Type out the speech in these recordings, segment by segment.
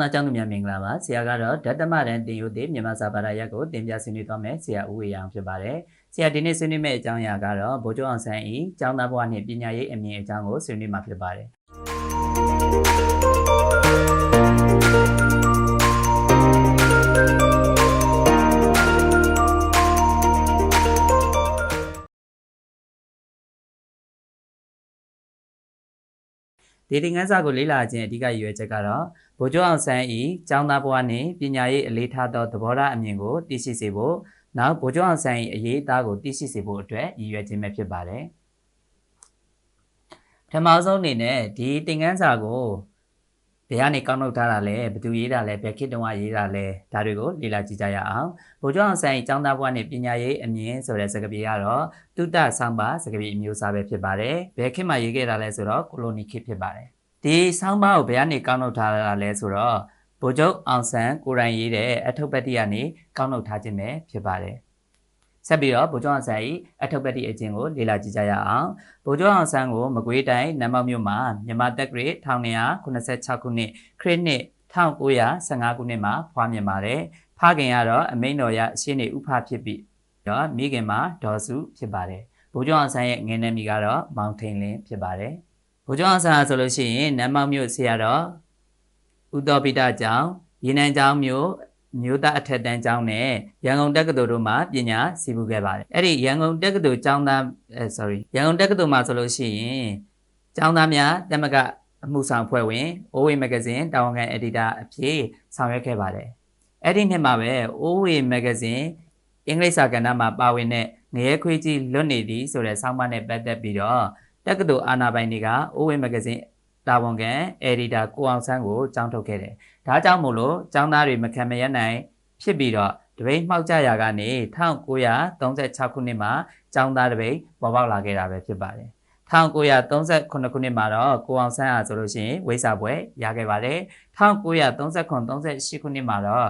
နာကျောင်းသူများမင်္ဂလာပါဆရာကတော့ဓတ္တမရန်တင်ယူတဲ့မြန်မာစာဘာသာရပ်ကိုတင်ပြဆွေးနွေးသွားမယ်ဆရာဦးဝေအောင်ဖြစ်ပါတယ်ဆရာဒီနေ့ဆွေးနွေးမယ့်အကြောင်းအရာကတော့ဗိုလ်ချုပ်အောင်ဆန်းဤကျောင်းသားဘဝနှင့်ပညာရေးအမြင်အကြောင်းကိုဆွေးနွေးမှာဖြစ်ပါတယ် ဒီတင်ငန်းစာကိုလေ့လာခြင်းအဓိကရည်ရွယ်ချက်ကတော့ဗိုလ်ချုပ်အောင်ဆန်းဤကျောင်းသားဘဝနှင့်ပညာရေးအလေးထားသောသဘောထားအမြင်ကိုသိရှိစေဖို့နောက်ဗိုလ်ချုပ်အောင်ဆန်းဤအရေးအသားကိုသိရှိစေဖို့အတွက်ရည်ရွယ်ခြင်းပဲဖြစ်ပါတယ်ပထမဆုံးအနေနဲ့ဒီတင်ငန်းစာကို ဘယ်ကနေကောက်နှုတ်ထားတာလဲဘယ်သူရေးတာလဲဘယ်ခေတ်တုန်းကရေးတာလဲဒါတွေကိုလေ့လာကြည့်ကြရအောင်ဗိုလ်ချုပ်အောင်ဆန်းဤကျောင်းသားဘဝနှင့်ပညာရေးအမြင်ဆိုတဲ့စကားပြေကတော့တုတ္တဆောင်းပါစကားပြေအမျိုးအစားပဲဖြစ်ပါတယ်ဘယ်ခေတ်မှာရေးခဲ့တာလဲဆိုတော့ကိုလိုနီခေတ်ဖြစ်ပါတယ်ဒီဆောင်းပါကိုဘယ်ကနေကောက်နှုတ်ထားတာလဲဆိုတော့ဗိုလ်ချုပ်အောင်ဆန်းကိုရိုင်းရေးတဲ့အထုပ်ပတ်တိကနေကောက်နှုတ်ထားခြင်းပဲဖြစ်ပါတယ် ဆက်ပြီးတော့ဗိုလ်ချုပ်အောင်ဆန်း၏အထုပ်ပတ်တိအကျင့်ကိုလေ့လာကြည့်ကြရအောင်ဗိုလ်ချုပ်အောင်ဆန်းကိုမကွေးတိုင်းနမ်မောက်မြို့မှာမြန်မာတက်ဂရစ်1986ခုနှစ်ခရစ်နှစ်1915ခုနှစ်မှာဖွားမြင်ပါတယ်ဖခင်ကတော့အမိန်တော်ရရှင်းနေဥဖဖြစ်ပြီးတော့မိခင်မှာဒေါ်စုဖြစ်ပါတယ်ဗိုလ်ချုပ်အောင်ဆန်းရဲ့ငယ်နယ်မိကတော့မောင်ထိန်လင်းဖြစ်ပါတယ်ဗိုလ်ချုပ်အောင်ဆန်းဆိုလို့ရှိရင်နမ်မောက်မြို့ဆရာတော်ဥတော်ပိတကျောင်းရေနံကျောင်းမြို့ မြို့သားအထက်တန်းကျောင်းနဲ့ရန်ကုန်တက္ကသိုလ်တို့မှာပညာစီပူခဲ့ပါတယ်အဲ့ဒီရန်ကုန်တက္ကသိုလ်ကျောင်းသားအဲ sorry ရန်ကုန်တက္ကသိုလ်မှာဆိုလို့ရှိရင်ကျောင်းသားများတမကအမှုဆောင်ဖွဲ့ဝင် OWay Magazine တာဝန်ခံအက်ဒီတာအဖြစ်ဆောင်ရွက်ခဲ့ပါတယ်အဲ့ဒီနှစ်မှာပဲ OWay Magazine အင်္ဂလိပ်စာကဏ္ဍမှာပါဝင်တဲ့ငရဲခွေးကြီးလွတ်နေသည်ဆိုတဲ့ဆောင်းပါးနဲ့ပတ်သက်ပြီးတော့တက္ကသိုလ်အာနာပိုင်တွေက OWay Magazine တာဝန်ခံအက်ဒီတာကိုအောင်ဆန်းကိုကြောင်းထုတ်ခဲ့တယ်။ဒါကြောင့်မို့လို့ကျောင်းသားတွေမခံမရနိုင်ဖြစ်ပြီးတော့တပိတ်မှောက်ကြရာကနေ1936ခုနှစ်မှာကျောင်းသားတပိတ်ပေါ်ပေါက်လာခဲ့တာပဲဖြစ်ပါတယ်။1938ခုနှစ်မှာတော့ကိုအောင်ဆန်းအားဆိုလို့ရှိရင်ဝိစာပွဲရခဲ့ပါတယ်1939 38ခုနှစ်မှာတော့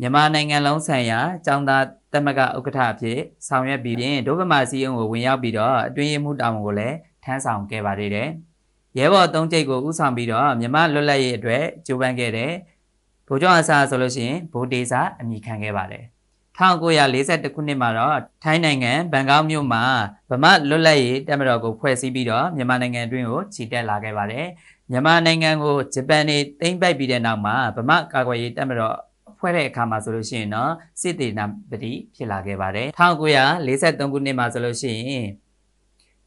မြန်မာနိုင်ငံလုံးဆိုင်ရာကျောင်းသားတမကဥက္ကဋ္ဌအဖြစ်ဆောင်ရွက်ပြီးပြင်ဒုဗမာစီယုံကိုဝင်ရောက်ပြီးတော့အတွင်းရေးမှူးတာဝန်ကိုလည်းထမ်းဆောင်ခဲ့ပါသေးတယ်။ ရဲဘော်သုံးကျိတ်ကိုဥဆောင်ပြီးတော့မြမလွတ်လပ်ရေးအတွက်ကြိုးပမ်းခဲ့တဲ့ဗိုလ်ချုပ်အစားဆိုလို့ရှိရင်ဗိုလ်တေစာအမိခံခဲ့ပါတယ်။1942ခုနှစ်မှာတော့ထိုင်းနိုင်ငံဘန်ကောက်မြို့မှာဗမာလွတ်လပ်ရေးတပ်မတော်ကိုဖွဲ့စည်းပြီးတော့မြန်မာနိုင်ငံအတွင်းကိုခြိတက်လာခဲ့ပါတယ်။မြန်မာနိုင်ငံကိုဂျပန်နေသိမ်းပိုက်ပြီးတဲ့နောက်မှာဗမာကာကွယ်ရေးတပ်မတော်ဖွဲ့တဲ့အခါမှာဆိုလို့ရှိရင်တော့စစ်တေနာပတိဖြစ်လာခဲ့ပါတယ်1943ခုနှစ်မှာဆိုလို့ရှိရင်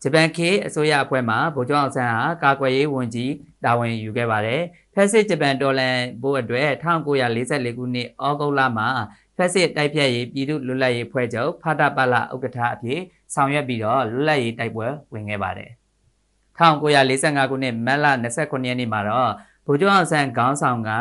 ဂျပန်ခေအစိုးရအဖွဲ့မှဗိုလ်ချုပ်အောင်ဆန်းဟာကာကွယ်ရေးဝန်ကြီးတာဝန်ယူခဲ့ပါတယ်ဖက်စစ်ဂျပန်တော်လန်ဘိုးအတွက်1944ခုနှစ်ဩဂုတ်လမှာဖက်စစ်တိုက်ဖြတ်ရေးပြည်သူလွတ်လပ်ရေးဖွဲ့ချုပ်ဖတာပလဥက္ကဋ္ဌအဖြစ်ဆောင်ရွက်ပြီးတော့လွတ်လပ်ရေးတိုက်ပွဲဝင်ခဲ့ပါတယ်1945ခုနှစ်မတ်လ29ရက်နေ့မှာတော့ဗိုလ်ချုပ်အောင်ဆန်းခေါင်းဆောင်က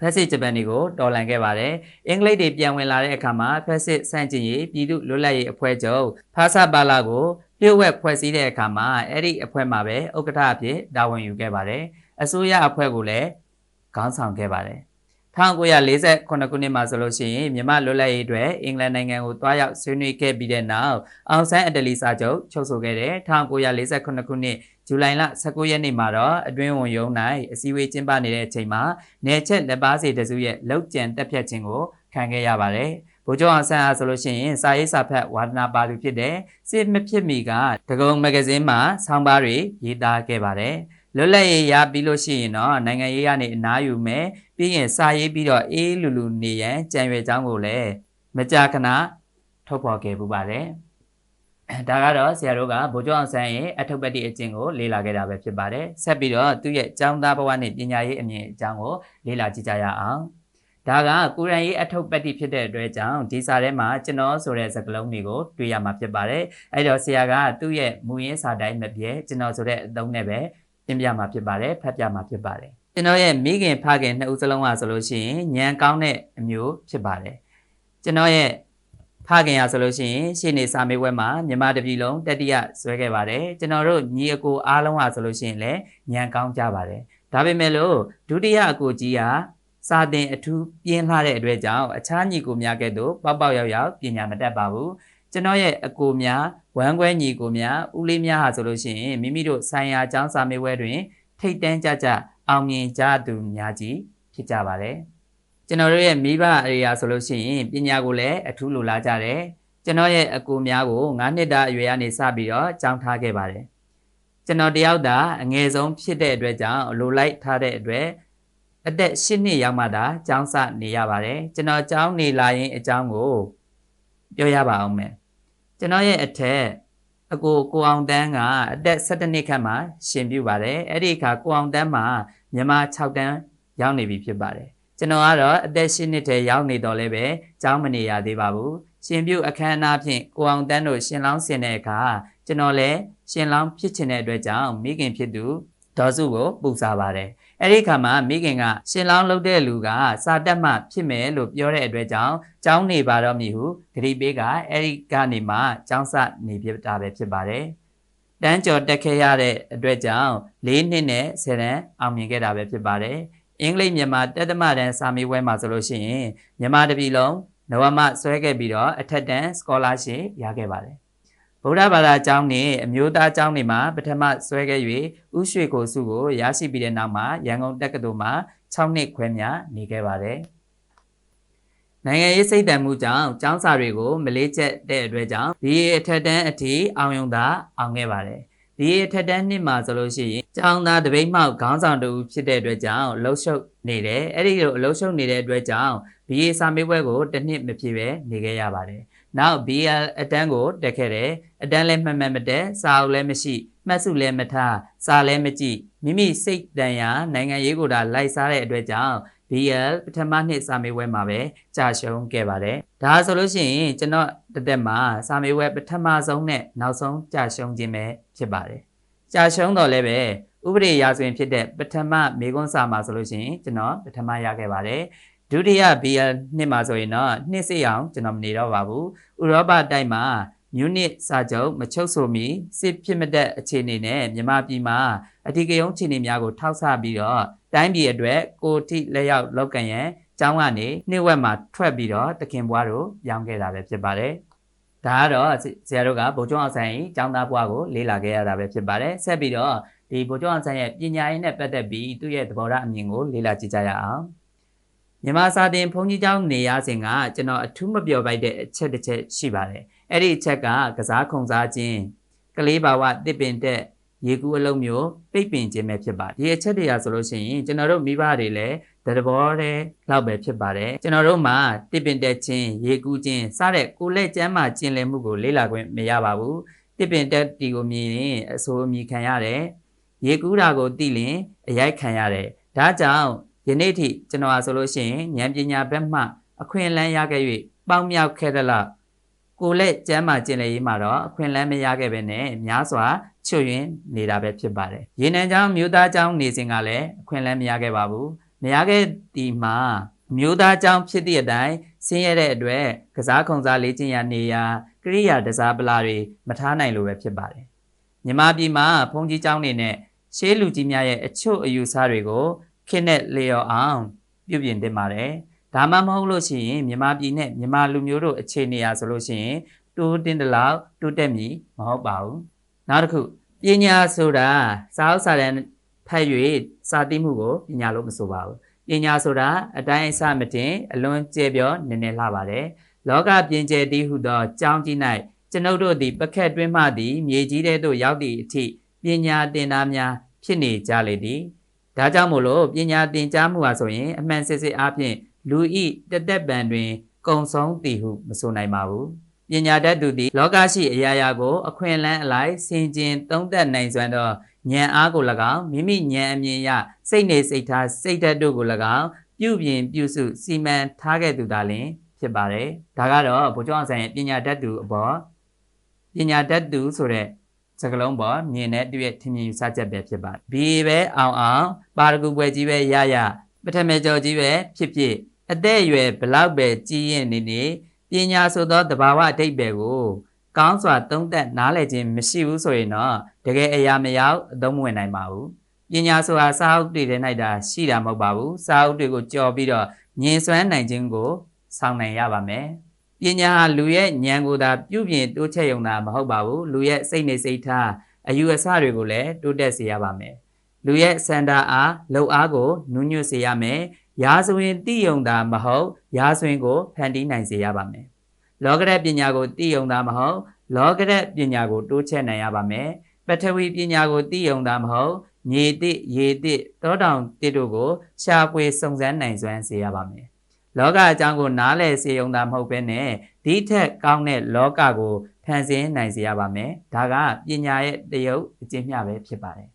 ဖက်စစ်ဂျပန်တွေကိုတော်လှန်ခဲ့ပါတယ်။အင်္ဂလိပ်တွေပြန်ဝင်လာတဲ့အခါမှာဖက်စစ်စန့်ကျင်ရေးပြည်သူလွတ်လပ်ရေးအဖွဲ့ချုပ်ဖာစာပါလာကို လျှို့ဝှက်ဖွဲ့စည်းတဲ့အခါမှာအဲ့ဒီအဖွဲ့မှာပဲဥက္ကဋ္ဌအဖြစ်တာဝန်ယူခဲ့ပါတယ်။အစိုးရအဖွဲ့ကိုလည်းခေါင်းဆောင်ခဲ့ပါတယ်။1948ခုနှစ်မှာဆိုလို့ရှိရင်မြမလွတ်လပ်ရေးအတွက်အင်္ဂလန်နိုင်ငံကိုတွားရောက်ဆွေးနွေးခဲ့ပြီးတဲ့နောက်အောင်ဆန်းအတလီစာချုပ်ချုပ်ဆိုခဲ့တဲ့1948ခုနှစ်ဇူလိုင်လ19ရက်နေ့မှာတော့အတွင်းဝန်ရုံး၌အစည်းအဝေးကျင်းပနေတဲ့အချိန်မှာနေချက်လက်ပါစီတစုရဲ့လောက်ကျန်တက်ဖြတ်ခြင်းကိုခံခဲ့ရပါတယ်။ ဗိုလ်ချုပ်အောင်ဆန်းအားဆိုလို့ရှိရင်စာရေးစာဖတ်ဝါဒနာပါသူဖြစ်တဲ့စစ်မဖြစ်မီကဒဂုံမဂဇင်းမှာဆောင်းပါးတွေရေးသားခဲ့ပါတယ်။လွတ်လပ်ရေးရပြီးလို့ရှိရင်တော့နိုင်ငံရေးကနေအနားယူမယ်ပြီးရင်စာရေးပြီးတော့အေးလူလူနေရန်ကြံရွယ်ချောင်းကိုလည်းမကြာခဏထုတ်ဖော်ခဲ့ပူပါတယ်။ဒါကတော့ဆရာတို့ကဗိုလ်ချုပ်အောင်ဆန်းရဲ့အထုပ်ပတ်တိအကျင့်ကိုလေ့လာခဲ့တာပဲဖြစ်ပါတယ်ဆက်ပြီးတော့သူ့ရဲ့ကျောင်းသားဘဝနဲ့ပညာရေးအမြင်အကြောင်းကိုလေ့လာကြည့်ကြရအောင် ဒါကကိုရန်ရေးအထုပ်ပတ်တိဖြစ်တဲ့အတွက်ကြောင့်ဒီစာထဲမှာကျွန်တော်ဆိုတဲ့စကားလုံးတွေကိုတွေ့ရမှာဖြစ်ပါတယ်အဲ့တော့ဆရာကသူ့ရဲ့မူရင်းစာတိုင်းမပြဲကျွန်တော်ဆိုတဲ့အသုံးနဲ့ပဲပြင်ပြမှာဖြစ်ပါတယ်ဖတ်ပြမှာဖြစ်ပါတယ်ကျွန်တော်ရဲ့မိခင်ဖခင်နှစ်ဦးစလုံးကဆိုလို့ရှိရင်ညံကောင်းတဲ့အမျိုးဖြစ်ပါတယ်ကျွန်တော်ရဲ့ဖခင်ရဆိုလို့ရှိရင်ရှေ့နေစာမေးပွဲမှာမြန်မာတပြည်လုံးတတိယဆွဲခဲ့ပါတယ်ကျွန်တော်တို့ညီအကိုအားလုံးဟာဆိုလို့ရှိရင်လည်းညံကောင်းကြပါတယ်ဒါပေမဲ့လို့ဒုတိယအကိုကြီးက စာတင်အထူးပြင်းလှတဲ့အတွက်ကြောင့်အခြားညီကိုများကဲ့သို့ပေါက်ပေါက်ရောက်ရောက်ပညာမတတ်ပါဘူးကျွန်တော်ရဲ့အကိုများဝမ်းခွဲညီကိုများဦးလေးများဟာဆိုလို့ရှိရင်မိမိတို့ဆိုင်ရာအကြောင်းစာမေးပွဲတွင် ထိတ်တန်းကြကြအောင်မြင်ကြသူများကြီးဖြစ်ကြပါတယ်ကျွန်တော်တို့ရဲ့မိဘအရာဆိုလို့ရှိရင်ပညာကိုလည်းအထူးလိုလားကြတယ်ကျွန်တော်ရဲ့အကူများကို9နှစ်တာအရွယ်ကနေစပြီးတော့ကြောင်းထားခဲ့ပါတယ်ကျွန်တော်တယောက်သာအငယ်ဆုံးဖြစ်တဲ့အတွက်ကြောင့်လိုလိုက်ထားတဲ့အတွက် အသက်၈နှစ်ရောက်မှသာကျောင်းစနေရပါတယ်ကျွန်တော်ကျောင်းနေလာရင်အကြောင်းကိုပြောရပါအောင်မယ်ကျွန်တော်ရဲ့အထက်အကိုကိုအောင်တန်းကအသက်17နှစ်ခန့်မှာရှင်ပြုပါတယ်အဲ့ဒီအခါကိုအောင်တန်းမှာမြန်မာ6တန်းရောက်နေပြီဖြစ်ပါတယ်ကျွန်တော်ကတော့အသက်၈နှစ်တည်းရောက်နေတော့လည်းပဲကျောင်းမနေရသေးပါဘူးရှင်ပြုအခမ်းအနားဖြင့်ကိုအောင်တန်းတို့ရှင်လောင်းဆင်တဲ့အခါကျွန်တော်လည်းရှင်လောင်းဖြစ်ချင်တဲ့အတွက်ကြောင့်မိခင်ဖြစ်သူ ဒေါ်စုကိုပူစားပါတယ်အဲ့ဒီခါမှာမိခင်ကရှင်လောင်းလုပ်တဲ့လူကစာတက်မှဖြစ်မယ်လို့ပြောတဲ့အတွက်ကြောင့်ကျောင်းနေပါတော့မည်ဟုဂရိပေးကအဲ့ဒီကနေမှကျောင်းစနေပြတာပဲဖြစ်ပါတယ်တန်းကျော်တက်ခဲ့ရတဲ့အတွက်ကြောင့်၄နှစ်နဲ့10တန်းအောင်မြင်ခဲ့တာပဲဖြစ်ပါတယ်အင်္ဂလိပ်မြန်မာတက်တမတန်းစာမေးပွဲမှာဆိုလို့ရှိရင်မြန်မာတပြည်လုံးနဝမဆွဲခဲ့ပြီးတော့အထက်တန်း scholarship ရခဲ့ပါတယ် ဗုဒ္ဓဘာသာကျောင်းနဲ့အမျိုးသားကျောင်းတွေမှာပထမဆွဲခဲ့၍ဥရွှေကိုစုကိုရရှိပြီးတဲ့နောက်မှာရန်ကုန်တက္ကသိုလ်မှာ6နှစ်ခွဲများနေခဲ့ပါတယ်။နိုင်ငံရေးစိတ်တံမှုကြောင့်ကျောင်းစာတွေကိုမလေးကျက်တဲ့အတွက်ကြောင့်ဒီအထက်တန်းအထိအောင်ယုံသာအောင်ခဲ့ပါတယ်။ဒီအထက်တန်းနှစ်မှာဆိုလို့ရှိရင်ကျောင်းသားတပိတ်မှောက်ခေါင်းဆောင်တူဖြစ်တဲ့အတွက်ကြောင့်လှုပ်ရှုပ်နေတယ်။အဲ့ဒီလိုလှုပ်ရှုပ်နေတဲ့အတွက်ကြောင့် BA စာမေးပွဲကိုတစ်နှစ်မဖြစ်ပဲနေခဲ့ရပါတယ်။ နောက် BL အတန်းကိုတက်ခဲ့တယ်။အတန်းလည်းမှတ်မှတ်မတက်စာအုပ်လည်းမရှိမှတ်စုလည်းမထားစာလည်းမကြည့်မိမိစိတ်တန်ရာနိုင်ငံရေးကိုဒါလိုက်စားတဲ့အတွက်ကြောင့် BL ပထမနှစ်စာမေးပွဲမှာပဲကြာရှုံးခဲ့ပါတယ်။ဒါဆိုလို့ရှိရင်ကျွန်တော်တက်တက်မှာစာမေးပွဲပထမဆုံးနဲ့နောက်ဆုံးကြာရှုံးခြင်းပဲဖြစ်ပါတယ်။ကြာရှုံးတော့လည်းပဲဥပဒေရာဇဝင်ဖြစ်တဲ့ပထမမေခွန်းစာမှာဆိုလို့ရှိရင်ကျွန်တော်ပထမရခဲ့ပါတယ်။ ဒုတိယ BL နှစ်မှာဆိုရင်တော့နှစ်စိအောင်ကျွန်တော်မနေတော့ပါဘူး။ဥရောပတိုက်မှာမြူနစ်စာချုပ်မချုပ်ဆိုမီစစ်ဖြစ်မတဲ့အခြေအနေနဲ့မြန်မာပြည်မှာအထူးကရုံးအခြေအနေများကိုထောက်ဆပြီးတော့တိုင်းပြည်အတွက်ကိုတိလက်ရောက်လောက်ကန်ရန်ကျောင်းကနေနှစ်ဝက်မှာထွက်ပြီးတော့တခင်ဘွားတို့ရောင်းခဲ့တာပဲဖြစ်ပါတယ်။ဒါကတော့ဆရာတို့ကဗိုလ်ချုပ်အောင်ဆန်း၏ကျောင်းသားဘွားကိုလေ့လာခဲ့ရတာပဲဖြစ်ပါတယ်။ဆက်ပြီးတော့ဒီဗိုလ်ချုပ်အောင်ဆန်းရဲ့ပညာရေးနဲ့ပတ်သက်ပြီးသူ့ရဲ့သဘောထားအမြင်ကိုလေ့လာကြည့်ကြရအောင်။ မြန်မာစာသင်ဘုန်းကြီးကျောင်းနေရစဉ်ကကျွန်တော်အထူးမပြောပိုက်တဲ့အချက်တစ်ချက်ရှိပါတယ်။အဲ့ဒီအချက်ကကစားခုံစားခြင်းကလေးဘာဝတစ်ပင်တက်ရေကူးအလုံးမျိုးပိတ်ပင်ခြင်းပဲဖြစ်ပါတယ်ဒီအချက်တွေကဆိုလို့ရှိရင်ကျွန်တော်တို့မိဘတွေလည်းတဘောတဲ့လောက်ပဲဖြစ်ပါတယ်ကျွန်တော်တို့မှာတစ်ပင်တက်ခြင်းရေကူးခြင်းစတဲ့ကိုယ်လက်ကျမ်းမှာကျင်လည်မှုကိုလေ့လာခွင့်မရပါဘူးတစ်ပင်တက်တီကိုမြင်ရင်အဆိုးမြည်ခံရတယ်ရေကူးတာကိုသိရင်အရိုက်ခံရတယ်ဒါကြောင့် ယနေ့ထိကျွန်တော်ဟာဆိုလို့ရှိရင်ဉာဏ်ပညာဘက်မှ အခွင့်အလမ်းရခဲ့၍ပေါင်းမြောက်ခဲ့သလားကိုလက်ကျမ်းမာကျင်လေရေးမှာတော့အခွင့်အလမ်းမရခဲ့ပဲနဲ့များစွာချွတ်ယွင်းနေတာပဲဖြစ်ပါတယ်။ရေနံချောင်းမြို့သားချောင်းနေစဉ်ကလည်းအခွင့်အလမ်းမရခဲ့ပါဘူး။မရခဲ့ဒီမှာမြို့သားချောင်းဖြစ်သည့်အတိုင်းဆင်းရဲတဲ့အတွက်ကစားခုံစားလေ့ကျင့်ရနေရကရိယာတစားပလာတွေမထားနိုင်လို့ပဲဖြစ်ပါတယ်။မြမပြည်မှာဘုံကြီးကျောင်းနေနဲ့ရှေးလူကြီးများရဲ့အချို့အယူဆတွေကို ခင်းနဲ့လျော်အောင်ပြုပြင်တင်ပါတယ်။ဒါမှမဟုတ်လို့ရှိရင်မြန်မာပြည်နဲ့မြန်မာလူမျိုးတို့အခြေအနေအားဆိုလို့ရှိရင်တိုးတင်းတလောက်တိုးတက်မည်မဟုတ်ပါဘူးနောက်တစ်ခုပညာဆိုတာစာအုပ်စာတမ်းဖတ်၍စာသိမှုကိုပညာလို့မဆိုပါဘူးပညာဆိုတာအတိုင်းအဆမတင်အလွန်ကျယ်ပြောနည်းနည်းလှပါတယ်လောကပြင်ကျယ်တည်ဟုသောကြောင်းကြီး၌ကျွန်ုပ်တို့သည်ပခက်တွင်းမှသည်မြေကြီးထဲသို့ရောက်သည့်အထိပညာသင်သားများဖြစ်နေကြလေသည် ဒါကြောင့်မို့လို့ပညာသင်ကြားမှုဟာဆိုရင်အမှန်စစ်စစ်အားဖြင့်လူဤတသက်ပံတွင်ကုံဆုံးတည်ဟုမဆိုနိုင်ပါဘူးပညာတတ်သူသည်လောကရှိအရာရာကို အခွင့်အလမ်းအလိုက်ဆင်ခြင်သုံးသပ်နိုင်စွမ်းသောဉာဏ်အားကို၎င်းမိမိဉာဏ်အမြင်ရစိတ်နေစိတ်ထားစိတ်ဓာတ်တို့ကို၎င်းပြုပြင်ပြုစုစီမံထားခဲ့သူသာလျှင်ဖြစ်ပါတယ်ဒါကတော့ဘုကျောင်းဆိုင်ရဲ့ပညာတတ်သူအပေါ်ပညာတတ်သူဆိုတဲ့ စကလုံးပေါ်မြင်တဲ့တည့်ရဲ့ထင်မြင်ယူဆချက်ပဲဖြစ်ပါတယ်ဘီပဲအောင်အောင်ပါရဂူပွဲကြီးပဲရရပထမကျော်ကြီးပဲဖြစ်ဖြစ်အသက်အရွယ်ဘလောက်ပဲကြီးရင်နေနေပညာဆိုသောတဘာဝအဓိပ္ပာယ်ကိုကောင်းစွာသုံးသပ်နားလည်ခြင်းမရှိဘူးဆိုရင်တော့တကယ်အရာမရောက်အသုံးမဝင်နိုင်ပါဘူးပညာဆိုတာစာအုပ်တွေထဲ၌တာရှိတာမဟုတ်ပါဘူးစာအုပ်တွေကိုကြော်ပြီးတော့ညင်စွမ်းနိုင်ခြင်းကိုဆောင်နိုင်ရပါမယ် ပညာဟာလူရဲ့ဉာဏ်ကိုသာပြုပြင်တိုးချက်ရုံသာမဟုတ်ပါဘူးလူရဲ့စိတ်နေစိတ်ထားအယူအဆတွေကိုလည်းတိုးတက်စေရပါမယ်လူရဲ့စန္ဒာအားလှုပ်အားကိုနူးညွတ်စေရမယ်ရာဇဝင်သိယုံတာမဟုတ်ရာဇဝင်ကိုဖန်တီးနိုင်စေရပါမယ်လောကရက်ပညာကိုသိယုံတာမဟုတ်လောကရက်ပညာကိုတိုးချဲ့နိုင်ရပါမယ်ပထဝီပညာကိုသိယုံတာမဟုတ်မြေတိရေတိတောတောင်တိတို့ကိုရှားပွေစုံစမ်းနိုင်စွမ်းစေရပါမယ် လောကအကြောင်းကိုနားလည်စေုံတာမဟုတ်ဘဲနဲ့ဒီထက်ကောင်းတဲ့လောကကိုဖန်ဆင်းနိုင်စေရပါမယ်ဒါကပညာရဲ့တယုတ်အကျင့်မျှပဲဖြစ်ပါတယ်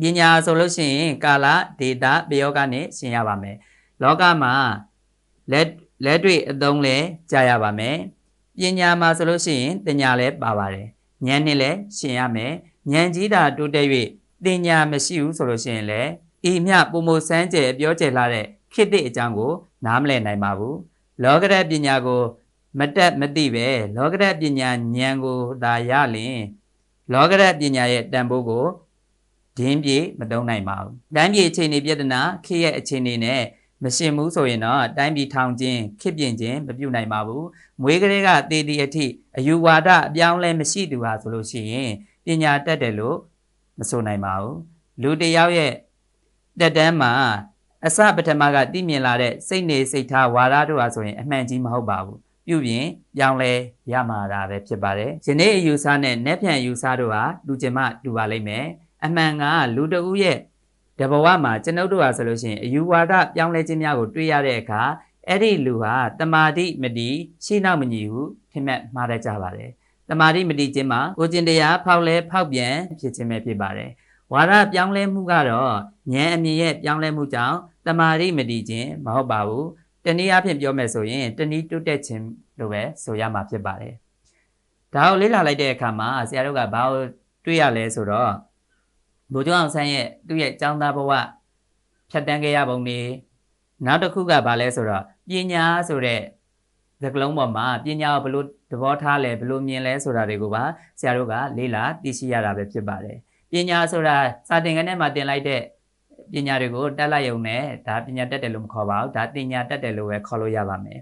ပညာဆိုလို့ရှိရင်ကာလဒေတာပယောဂနဲ့ရှင်းရပါမယ်လောကမှာလက်လက်တွေ့အသုံးလဲကြားရပါမယ်ပညာမှာဆိုလို့ရှိရင်တညာလဲပါပါတယ်ဉာဏ်နဲ့လဲရှင်းရမယ်ဉာဏ်ကြီးတာတိုးတက်၍တင်ညာမရှိဘူးဆိုလို့ရှိရင်လည်းဤမြပုံမစမ်းကြဲပြောကြလာတဲ့ခေတ်တဲ့အကြောင်းကို နားမလည်နိုင်ပါဘူးလောကရပညာကို မတက်မသိပဲလောကရပညာဉာဏ်ကိုသာရလင်လောကရပညာရဲ့တန်ဖိုးကိုဒင်းပြေမတုံးနိုင်ပါဘူး။တိုင်းပြည်အခြေအနေပြဿနာခေတ်ရဲ့အခြေအနေနဲ့မရှင်ဘူးဆိုရင်တော့တိုင်းပြည်ထောင်ခြင်းခေတ်ပြင်ခြင်းမပြုနိုင်ပါဘူး။မွေးကလေးကတေတီအထိအယူဝါဒအပြောင်းလဲမရှိသူဟာဆိုလို့ရှိရင်ပညာတတ်တယ်လို့မဆိုနိုင်ပါဘူးလူတစ်ယောက်ရဲ့တက်တန်းမှာ အစပထမကတည်မြင်လာတဲ့စိတ်နေစိတ်ထားဝါဒတို့ဟာဆိုရင်အမှန်ကြီးမဟုတ်ပါဘူးပြုပြင်ပြောင်းလဲရမှာတာပဲဖြစ်ပါတယ်ယနေ့အယူဆနဲ့နက်ဖြန်အယူဆတို့ဟာလူကျင်မတူပါလိမ့်မယ်အမှန်ကလူတဦးရဲ့တဘဝမှာကျွန်ုပ်တို့ဟာဆိုလို့ရှိရင်အယူဝါဒပြောင်းလဲခြင်းများကိုတွေ့ရတဲ့အခါအဲ့ဒီလူဟာတမာတိမတိရှိနောက်မညီဘူးထင်မှတ်မှားတတ်ကြပါတယ်တမာတိမတိခြင်းမှာကိုကျင်တရားဖောက်လဲဖောက်ပြန်ဖြစ်ခြင်းပဲဖြစ်ပါတယ် ဝါဒပြောင်းလဲမှုကတော့ဉာဏ်အမြင်ရဲ့ပြောင်းလဲမှုကြောင့်တမာတိမတိခြင်းမဟုတ်ပါဘူးတနည်းအားဖြင့်ပြောမယ်ဆိုရင်တနည်းတိုးတက်ခြင်းလို့ပဲဆိုရမှာဖြစ်ပါတယ်ဒါကိုလေ့လာလိုက်တဲ့အခါမှာဆရာတို့ကဘာကိုတွေ့ရလဲဆိုတော့ဘိုးကျောင်းအောင်ဆန်းရဲ့သူ့ရဲ့ចောင်းသားဘဝဖြတ်တန်းခဲ့ရပုံနေနောက်တစ်ခုကဘာလဲဆိုတော့ပညာဆိုတဲ့သကလုံးပေါ်မှာပညာကိုဘလို့သဘောထားလဲဘလို့မြင်လဲဆိုတာတွေကိုပါဆရာတို့ကလေ့လာသိရှိရတာပဲဖြစ်ပါတယ် ပညာဆိုတာစာသင်ခန်းထဲမှာတင်လိုက်တဲ့ပညာတွေကိုတက်လိုက်ရုံနဲ့ဒါပညာတက်တယ်လို့မခေါ်ပါဘူးဒါတင်ညာတက်တယ်လို့ပဲခေါ်လို့ရပါမယ်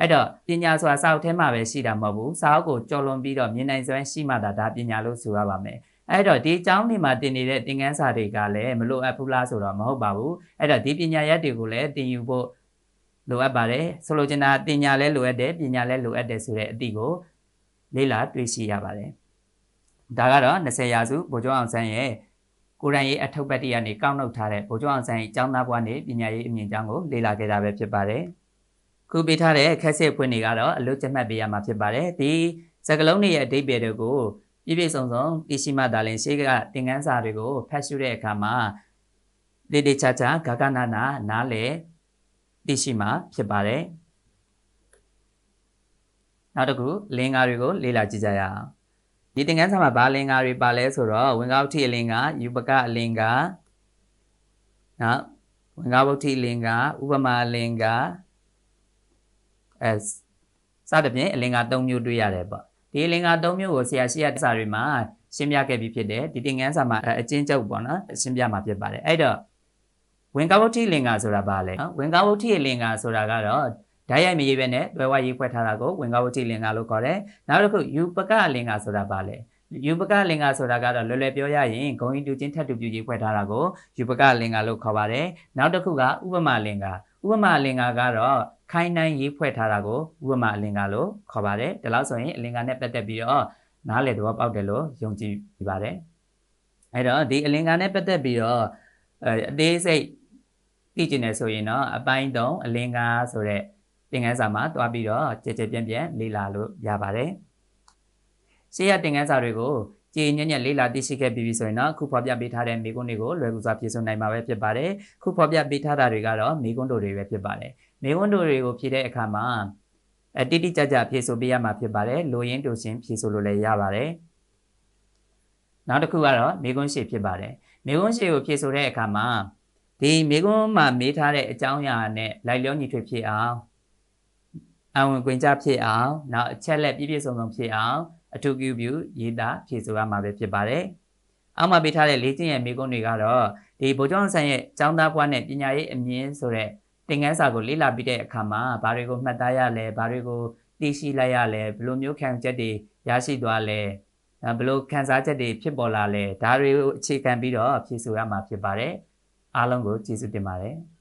အဲ့တော့ပညာဆိုတာစာအုပ်ထဲမှာပဲရှိတာမဟုတ်ဘူးစာအုပ်ကိုကြော်လွန်ပြီးတော့မြင်နိုင်စွမ်းရှိမှဒါဒါပညာလို့ဆိုရပါမယ်အဲ့တော့ဒီအကြောင်းတွေမှာတင်နေတဲ့သင်ခန်းစာတွေကလည်းမလိုအပ်ဘူးလားဆိုတော့မဟုတ်ပါဘူးအဲ့တော့ဒီပညာရက်တွေကိုလည်းသင်ယူဖို့လိုအပ်ပါတယ်ဆိုလိုချင်တာပညာလည်းလိုအပ်တယ်ပညာလည်းလိုအပ်တယ်ဆိုတဲ့အသည့်ကိုလေ့လာတွေ့ရှိရပါတယ် ဒါကတော့20ရာစုဗိုလ်ချုပ်အောင်ဆန်းရဲ့ကိုရန်ရေးအထုပ်ပတ်တိကနေကောက်နှုတ်ထားတဲ့ဗိုလ်ချုပ်အောင်ဆန်းရဲ့ကျောင်းသားဘဝနဲ့ပညာရေးအမြင့်ကျောင်းကိုလေ့လာခဲ့တာပဲဖြစ်ပါတယ်ခုပေးထားတဲ့ခက်စစ်ဖွင့်တွေကတော့အလွတ်ကျမှတ်ပေးရမှာဖြစ်ပါတယ်ဒီစကလုံးတွေရဲ့အဓိပ္ပာယ်တွေကိုပြည့်ပြည့်စုံစုံသိရှိမှသာလင်ရှေးကသင်ခန်းစာတွေကိုဖတ်ရှုတဲ့အခါမှာတေတေချာချာဂဂနာနာနားလေသိရှိမှဖြစ်ပါတယ်နောက်တစ်ခုလင်္ကာတွေကိုလေ့လာကြည့်ကြရအောင် ဒီသင်ခန်းစာမှာဘာလင်္ကာတွေပါလဲဆိုတော့ဝင်္ဂဝဋ္ဌိအလင်္ကာယူပကအလင်္ကာနော်ဝင်္ဂဝဋ္ဌိအလင်္ကာဥပမာအလင်္ကာအဲစသဖြင့်အလင်္ကာ၃မျိုးတွေ့ရတယ်ပေါ့ဒီအလင်္ကာ၃မျိုးကိုဆရာရှိရစာတွေမှာရှင်းပြခဲ့ပြီးဖြစ်တယ်ဒီသင်ခန်းစာမှာအချင်းချုပ်ပေါ့နော်ရှင်းပြမှာဖြစ်ပါတယ်အဲ့တော့ဝင်္ဂဝဋ္ဌိလင်္ကာဆိုတာဘာလဲနော်ဝင်္ဂဝဋ္ဌိလင်္ကာဆိုတာကတော့ ဓာတ်ရိုက်မရေးပဲနဲ့တွဲဝရေးဖွဲ့ထားတာကိုဝင်္ဂဝဋ္ဌိလင်္ကာလို့ခေါ်တယ်နောက်တစ်ခုယူပကလင်္ကာဆိုတာဘာလဲယူပကလင်္ကာဆိုတာကတော့လွယ်လွယ်ပြောရရင်ဂုံရင်တူချင်းထပ်တူပြူကြီးဖွဲ့ထားတာကိုယူပကလင်္ကာလို့ခေါ်ပါတယ်နောက်တစ်ခုကဥပမာလင်္ကာဥပမာလင်္ကာကတော့ခိုင်းနိုင်ရေးဖွဲ့ထားတာကိုဥပမာအလင်္ကာလို့ခေါ်ပါတယ်ဒါလို့ဆိုရင်အလင်္ကာနဲ့ပတ်သက်ပြီးတော့နားလည်တော့ပေါက်တယ်လို့ယုံကြည်ပါတယ်အဲ့တော့ဒီအလင်္ကာနဲ့ပတ်သက်ပြီးတော့အသေးစိတ်သိကျင်တယ်ဆိုရင်တော့အပိုင်း3အလင်္ကာဆိုတဲ့ သင်ခန်းစာမှာတွားပြီးတော့ကြည်ကြည်ပြန့်ပြန့်လေ့လာလို့ရပါတယ်။ရှေ့ရသင်ခန်းစာတွေကိုကြည်ညံ့ညံ့လေ့လာသိရှိခဲ့ပြီးပြီဆိုရင်တော့ခုဖော်ပြပေးထားတဲ့မိကွန်းတွေကိုလွယ်ကူစွာဖြည့်ဆို့နိုင်မှာပဲဖြစ်ပါတယ်။ခုဖော်ပြပေးထားတာတွေကတော့မိကွန်းတို့တွေပဲဖြစ်ပါတယ်။မိကွန်းတို့တွေကိုဖြည့်တဲ့အခါမှာအတိတိကျကျဖြည့်ဆို့ပေးရမှာဖြစ်ပါတယ်။လိုရင်းတူရှင်ဖြည့်ဆို့လို့လည်းရပါတယ်။နောက်တစ်ခုကတော့မိကွန်းရှေ့ဖြစ်ပါတယ်။မိကွန်းရှေ့ကိုဖြည့်ဆို့တဲ့အခါမှာဒီမိကွန်းမှာမေးထားတဲ့အကြောင်းအရာနဲ့လိုက်လျောညီထွေဖြစ်အောင် အဝင်ခွင့်ကြဖြစ်အောင်နောက်အချက်လက်ပြည့်ပြည့်စုံစုံဖြစ်အောင်အထူးပြုပြုရေးသားဖြည့်ဆို့ရမှာပဲဖြစ်ပါတယ်။အောက်မှာပေးထားတဲ့လေးချင်းရဲ့မိကုန်းတွေကတော့ဒီဗိုလ်ချုပ်ဆန်ရဲ့ចောင်းသားဘွားနဲ့ပညာရေးအမြင်ဆိုတဲ့သင်ခန်းစာကိုလေ့လာပြီးတဲ့အခါမှာဘာတွေကိုမှတ်သားရလဲဘာတွေကိုသိရှိလိုက်ရလဲဘယ်လိုမျိုးခံချက်တွေရရှိသွားလဲဘယ်လိုခံစားချက်တွေဖြစ်ပေါ်လာလဲဒါတွေကိုအခြေခံပြီးတော့ဖြည့်ဆို့ရမှာဖြစ်ပါတယ်။အားလုံးကိုကျေးဇူးတင်ပါတယ်။